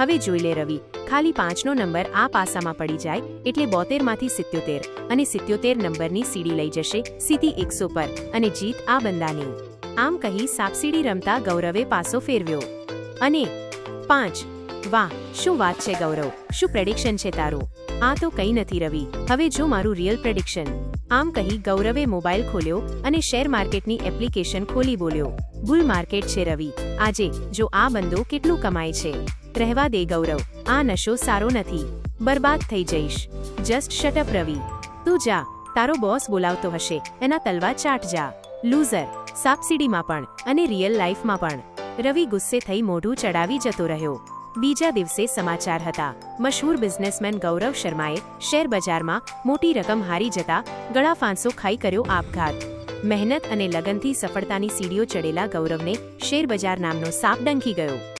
હવે જોઈ લે રવિ, ખાલી પાંચનો નંબર આ પાસામાં પડી જાય, એટલે બોતેરમાંથી સિત્યોતેર અને સિત્યોતેર નંબરની સીડી લઈ જશે, સીધી એકસો પર, અને જીત આ બંદાની. આમ કહી સાપસીડી રમતા ગૌરવે પાસો ફેરવ્યો. અને પાંચ, વાહ, શું વાત છે ગૌરવ, શું પ્રેડિક્શન છે તારું? આ તો કંઈ નથી રવિ, હવે જો મારું રિયલ પ્રેડિક્શન. આમ કહી ગૌરવે મોબાઈલ ખોલ્યો અને શેર માર્કેટની એપ્લિકેશન ખોલી બોલ્યો. બુલ માર્કેટ છે રવિ, આજે, જો આ બંદો કેટલું કમાય છે? રહેવા દે ગૌરવ. આ નશો સારો નથી. બરબાદ થઈ જઈશ. Just shut up Ravi. તું જા. તારો બોસ બોલાવતો હશે. એના તલવા ચાટ જા. લૂઝર. સાપસીડીમાં પણ અને રિયલ લાઈફમાં પણ. રવિ ગુસ્સે થઈ મોઢું ચડાવી જતો રહ્યો. બીજા દિવસે સમાચાર હતા. મશહૂર બિઝનેસમેન ગૌરવ શર્માએ શેર બજારમાં મોટી રકમ હારી જતા ગળા ફાંસો ખાઈ કર્યો આપઘાત. મહેનત અને લગનથી સફળતાની સીડીઓ ચડેલા ગૌરવને શેર બજાર નામનો સાપ ડંખી ગયો.